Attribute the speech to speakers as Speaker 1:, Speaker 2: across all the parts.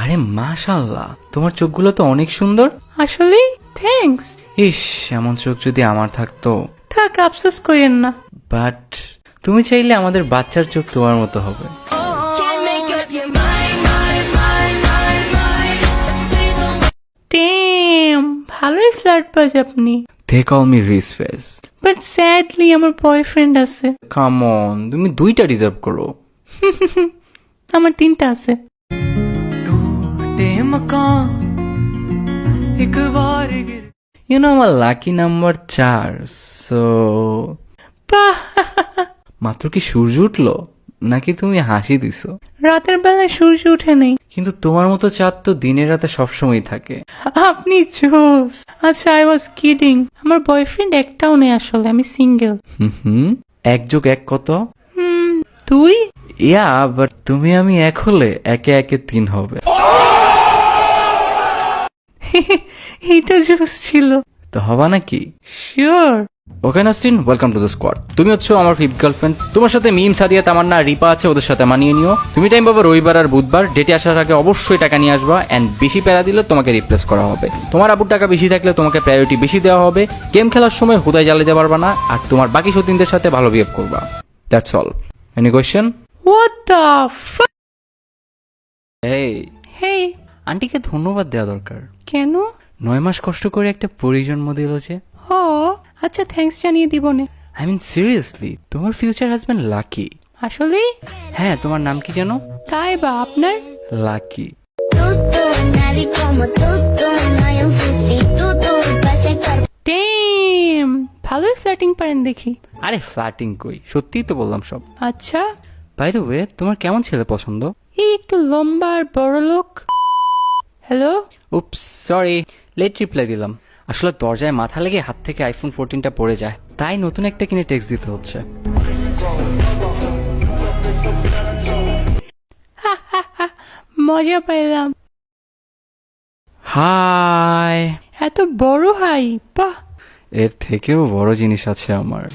Speaker 1: আরে মাশাল্লাহ তোমার চোখগুলো তো অনেক সুন্দর।
Speaker 2: আসলে থ্যাঙ্কস
Speaker 1: ইস এমন চোখ যদি আমার থাকতো।
Speaker 2: থাক আফসোস করেন না।
Speaker 1: বাট তুমি চাইলে আমাদের বাচ্চার চোখ তোমার মতো হবে।
Speaker 2: ভালোই ফ্ল্যাট বাজ আপনি।
Speaker 1: They call me Reese face
Speaker 2: but sadly আমার বয়ফ্রেন্ড আছে।
Speaker 1: কাম অন তুমি দুইটা ডিজার্ভ করো।
Speaker 2: আমার তিনটা আছে।
Speaker 1: ইউ নো আমার লাকি নাম্বার চার সো মাত্র কি সূর্য উঠল নাকি তুমি হাসি দিছো
Speaker 2: রাতের বেলায় সূর্য উঠে নেই
Speaker 1: কিন্তু তোমার মতো চাঁদ তো দিনের রাতে সবসময় থাকে
Speaker 2: আপনি জোস আচ্ছা আই ওয়াজ কিডিং আমার বয়ফ্রেন্ড একটাও নেই আসলে আমি সিঙ্গেল
Speaker 1: হুম হুম এক যোগ এক কত
Speaker 2: হুম তুই
Speaker 1: ইয়া বাট তুমি আমি এক হলে একে একে তিন হবে
Speaker 2: এইটা জোস ছিল।
Speaker 1: তো হবা নাকি?
Speaker 2: Sure
Speaker 1: okay Nasrin welcome to the squad তুমি হচ্ছে আমার ফিফথ গার্লফ্রেন্ড তোমার সাথে মিম সাদিয়া তামান্না রিপা আছে ওদের সাথে মানিয়ে নিও। তুমি টাইম পাবে রবিবার আর বুধবার। ডেটে আসার আগে অবশ্যই টাকা নিয়ে আসবা। এন্ড বেশি প্যারা দিলে তোমাকে রিপ্লেস করা হবে। তোমার আবুর টাকা বেশি থাকলে তোমাকে প্রায়োরিটি বেশি দেওয়া হবে। গেম খেলার সময় হুদায় জ্বালাতে পারবা না। আর তোমার বাকি সতীনদের সাথে ভালো বিহেভ করবা। That's all any question
Speaker 2: what the fuck
Speaker 1: এই
Speaker 2: হেই
Speaker 1: আন্টিকে ধন্যবাদ দেওয়া দরকার।
Speaker 2: কেন?
Speaker 1: নয় মাস কষ্ট করে একটা পরিজন্ম দিল যে।
Speaker 2: হ আচ্ছা থ্যাঙ্কস জানিয়ে দিব নে।
Speaker 1: আই মিন সিরিয়াসলি তোমার ফিউচার হাজব্যান্ড লাকি
Speaker 2: আসলে
Speaker 1: হ্যাঁ তোমার নাম কি জানো
Speaker 2: তাই বা আপনার?
Speaker 1: লাকি
Speaker 2: ভালোই ফ্ল্যাটিং পারেন দেখি।
Speaker 1: আরে ফ্ল্যাটিং কই? সত্যিই তো বললাম সব।
Speaker 2: আচ্ছা।
Speaker 1: বাই দ্য ওয়ে তোমার কেমন ছেলে পছন্দ?
Speaker 2: এই একটু লম্বা আর বড় লোক hello
Speaker 1: oops sorry late reply দিলাম। আসলে দরজায় মাথা লেগে হাত থেকে আইফোন ফোরটিনটা পড়ে যায়। তাই নতুন একটা কিনে টেক্সট দিতে হচ্ছে।
Speaker 2: মজা পাইলাম।
Speaker 1: হাই
Speaker 2: এত বড় হাই বাহ।
Speaker 1: এর থেকেও বড় জিনিস আছে আমার।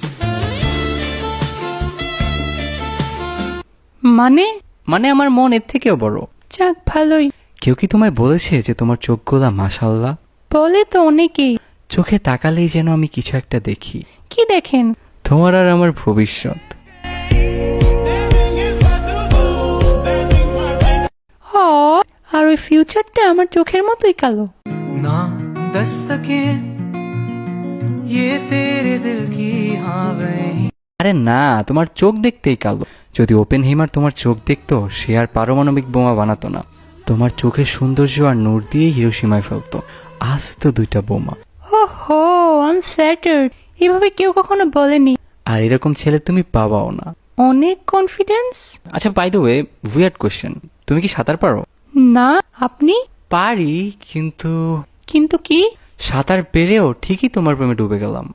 Speaker 2: মানে?
Speaker 1: মানে আমার মন এর থেকেও বড়।
Speaker 2: যাক ভালোই।
Speaker 1: কেউ কি তোমায় বলেছে যে তোমার চোখগুলা মাশাল্লাহ
Speaker 2: বলে তো অনেকেই
Speaker 1: চোখে তাকালেই যেন আমি কিছু একটা দেখি
Speaker 2: কি দেখেন
Speaker 1: তোমার আর আমার ভবিষ্যৎ
Speaker 2: হ আর ওই ফিউচারটা আমার চোখের মতোই কালো
Speaker 3: ना दस्तके ये तेरे दिल की हाँ वही
Speaker 1: আরে না তোমার চোখ দেখতেই কালো যদি ওপেন হিমার তোমার চোখ দেখতো সে আর পারমাণবিক বোমা বানাতো না তোমার চোখের সৌন্দর্য আর নূর দিয়ে হিরোসীমায় ফেলতো। আজ তো দুইটা বোমা।
Speaker 2: হো আম ফ্ল্যাটার্ড এভাবে কেউ কখনো বলেনি।
Speaker 1: আর এরকম ছেলে তুমি পাবাও না।
Speaker 2: অনেক কনফিডেন্স
Speaker 1: আচ্ছা by the way weird question তুমি কি সাঁতার পারো?
Speaker 2: না আপনি?
Speaker 1: পারি কিন্তু
Speaker 2: কিন্তু কি?
Speaker 1: সাঁতার পেরেও ঠিকই তোমার প্রেমে ডুবে গেলাম।